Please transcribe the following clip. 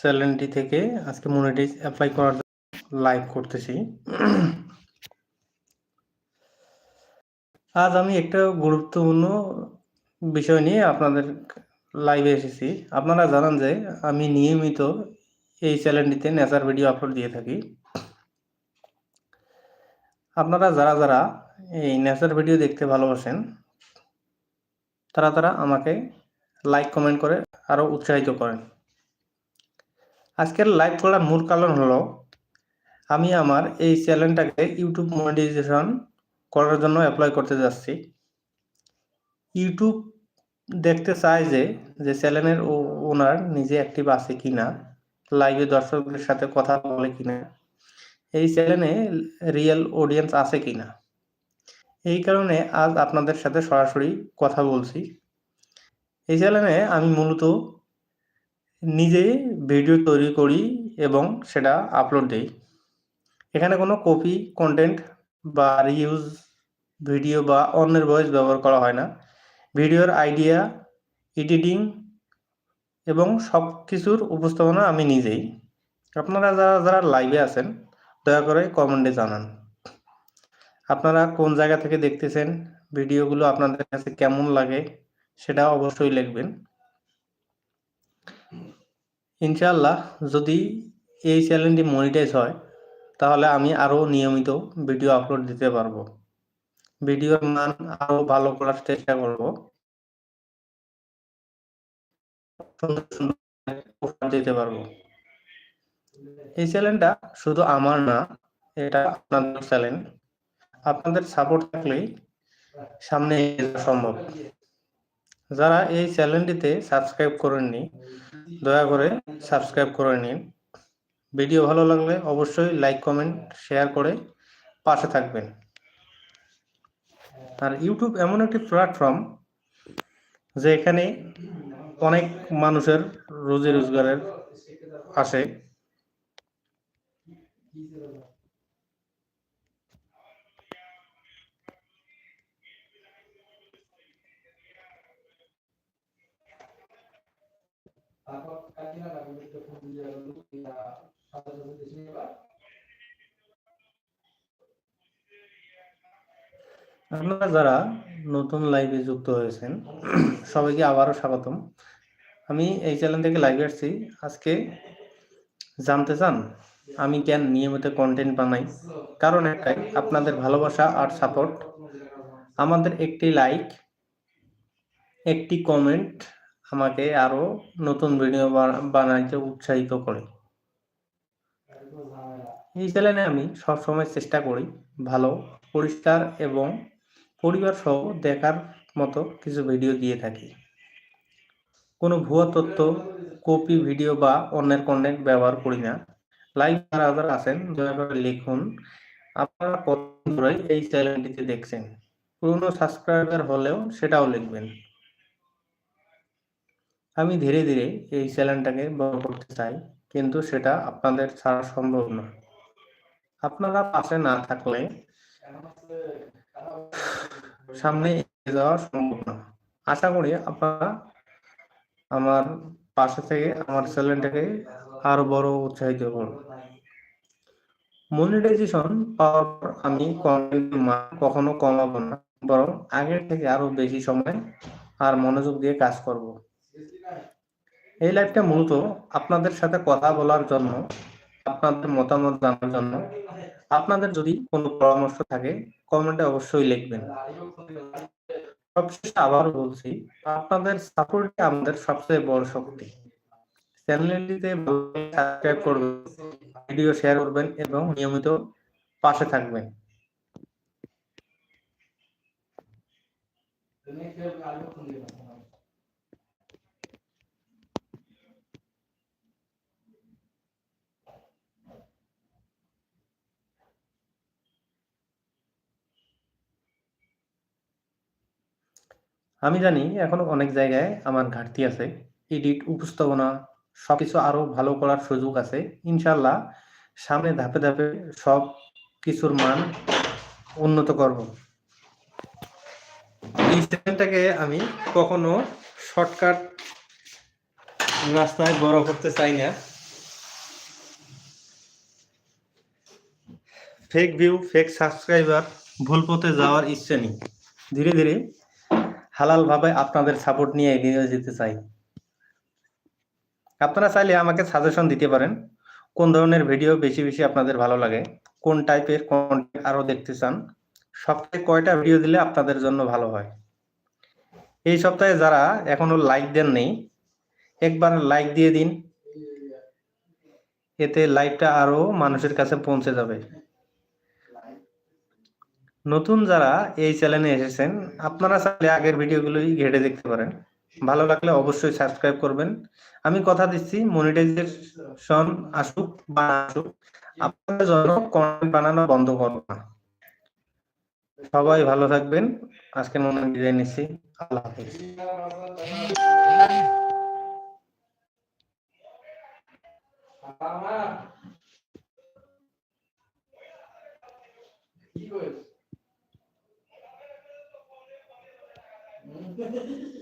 চ্যানেলটি থেকে আজকে মনিটাইজ অ্যাপ্লাই করার লাইভ করতেছি। আজ আমি একটা গুরুত্বপূর্ণ বিষয় নিয়ে আপনাদের লাইভে এসেছি। আপনারা জানান যে আমি নিয়মিত এই চ্যানেলটিতে নেচার ভিডিও আপলোড দিয়ে থাকি। আপনারা যারা যারা এই নেচার ভিডিও দেখতে ভালোবাসেন, তারা তারা আমাকে লাইক কমেন্ট করে আরও উৎসাহিত করেন। আজকের লাইভ করার মূল কারণ হলো, আমি আমার এই চ্যানেলটাকে ইউটিউব মনিটাইজেশন করার জন্য অ্যাপ্লাই করতে যাচ্ছি। ইউটিউব দেখতে চায় যে যে চ্যানেলের ওনার নিজে অ্যাক্টিভ আছে কি না লাইভে দর্শকদের সাথে কথা বলে কি না এই চ্যানেলে রিয়েল অডিয়েন্স আছে কি না এই কারণে আজ আপনাদের সাথে সরাসরি কথা বলছি। এই চ্যানেলে আমি মূলত নিজে ভিডিও তৈরি করি এবং সেটা আপলোড দিই। এখানে কোনো কপি কন্টেন্ট বা রিউজ ভিডিও বা অন্যের ভয়েস ব্যবহার করা হয় না। ভিডিওর আইডিয়া এডিটিং এবং সব কিছুর উপস্থাপনা আমি নিজেই। আপনারা যারা যারা লাইভে আছেন, দয়া করে কমেন্টে জানান। আপনারা কোন জায়গা থেকে দেখতেছেন? ভিডিওগুলো আপনাদের কাছে কেমন লাগে? সেটা অবশ্যই লিখবেন। ইনশাআল্লাহ যদি এই চ্যানেলটি মনিটাইজ হয়, তাহলে আমি আরও নিয়মিত ভিডিও আপলোড দিতে পারব। ভিডিওর মান আরও ভালো করার চেষ্টা করব। দিতে পারব। এই চ্যানেলটা শুধু আমার না, এটা আপনাদের চ্যানেল। আপনাদের সাপোর্ট থাকলেই সামনে সম্ভব। যারা এই চ্যানেলটিতে সাবস্ক্রাইব করেননি দয়া করে সাবস্ক্রাইব করে নিন। ভিডিও ভালো লাগলে অবশ্যই লাইক কমেন্ট শেয়ার করে পাশে থাকবেন। আর ইউটিউব এমন একটি প্ল্যাটফর্ম যে এখানে অনেক মানুষের রোজি রোজগারের আসে। আপনারা যারা নতুন লাইভে যুক্ত হয়েছেন, সবাইকে আবারও স্বাগতম। আমি এই চ্যানেল থেকে লাইভে আসছি। আজকে জানতে চান, আমি কেন নিয়মিত কন্টেন্ট বানাই? কারণ একটাই, আপনাদের ভালোবাসা আর সাপোর্ট আমাদের একটি লাইক একটি কমেন্ট আমাকে আরও নতুন ভিডিও বানাইতে উৎসাহিত করে। এই চ্যানেলে আমি সবসময় চেষ্টা করি ভালো, পরিষ্কার এবং পরিবার সহ দেখার মতো কিছু ভিডিও দিয়ে থাকি। কোনো ভুয়া তথ্য কপি ভিডিও বা অন্যের কন্টেন্ট ব্যবহার করি না। লাইভ যারা যারা আছেন, দয়া করে লিখুন। আপনারা কত ধরে এই চ্যানেলটিতে দেখছেন? পুরনো সাবস্ক্রাইবার হলেও সেটাও লিখবেন। আমি ধীরে ধীরে এই চ্যানেলটাকে বড় করতে চাই, কিন্তু সেটা আপনাদের ছাড়া সম্ভব না আপনারা পাশে না থাকলে সামনে এগিয়ে যাওয়া সম্ভব না। আশা করি আপনারা আমার পাশে থেকে আমার চ্যানেলটাকে আরও বড় উৎসাহিত করুন। মনিটাইজেশন পাওয়ার পর আমি কখনো কমাবো না, বরং আগের থেকে আরও বেশি সময় আর মনোযোগ দিয়ে কাজ করব। এই লাইভটা মূলত আপনাদের সাথে কথা বলার জন্য, আপনাদের মতামত জানার জন্য। আপনাদের যদি কোনো পরামর্শ থাকে কমেন্টে অবশ্যই লিখবেন। সবশেষে আবার বলছি, আপনাদের সাপোর্টই আমাদের সবচেয়ে বড় শক্তি। চ্যানেলটিতে সাবস্ক্রাইব করবেন ভিডিও শেয়ার করবেন এবং নিয়মিত পাশে থাকবেন। আমি জানি এখনও অনেক জায়গায় আমার ঘাটতি আছে। এডিট, উপস্থাপনা সবকিছু আরও ভালো করার সুযোগ আছে। ইনশাল্লাহ সামনে ধাপে ধাপে সব কিছুর মান উন্নত করব। এই আমি কখনো শর্টকাট রাস্তায় বড় করতে চাই না। ফেক ভিউ ফেক সাবস্ক্রাইবার ভুল পথে যাওয়ার ইচ্ছে নেই। ধীরে ধীরে হালাল ভাবে আপনাদের সাপোর্ট নিয়ে এগিয়ে যেতে চাই। আপনারা চাইলে আমাকে সাজেশন দিতে পারেন, কোন ধরনের ভিডিও বেশি বেশি আপনাদের ভালো লাগে, কোন টাইপের কোন আরও দেখতে চান, সপ্তাহে কয়টা ভিডিও দিলে আপনাদের জন্য ভালো হয়? এই সপ্তাহে যারা এখনও লাইক দেন নেই, একবার লাইক দিয়ে দিন, এতে লাইভটা আরও মানুষের কাছে পৌঁছে যাবে। নতুন যারা এই চ্যানেলে এসেছেন, আপনারা চাইলে আগের ভিডিওগুলোই ঘেটে দেখতে পারেন। ভালো লাগলে অবশ্যই সাবস্ক্রাইব করবেন। আমি কথা দিচ্ছি মনিটাইজেশন আসুক বা আসুক, আপনাদের জন্য কন্টেন্ট বানানো বন্ধ করব না। সবাই ভালো থাকবেন। আজকের মনে বিদায় নিচ্ছি। আল্লাহ হাফিজ। Yeah.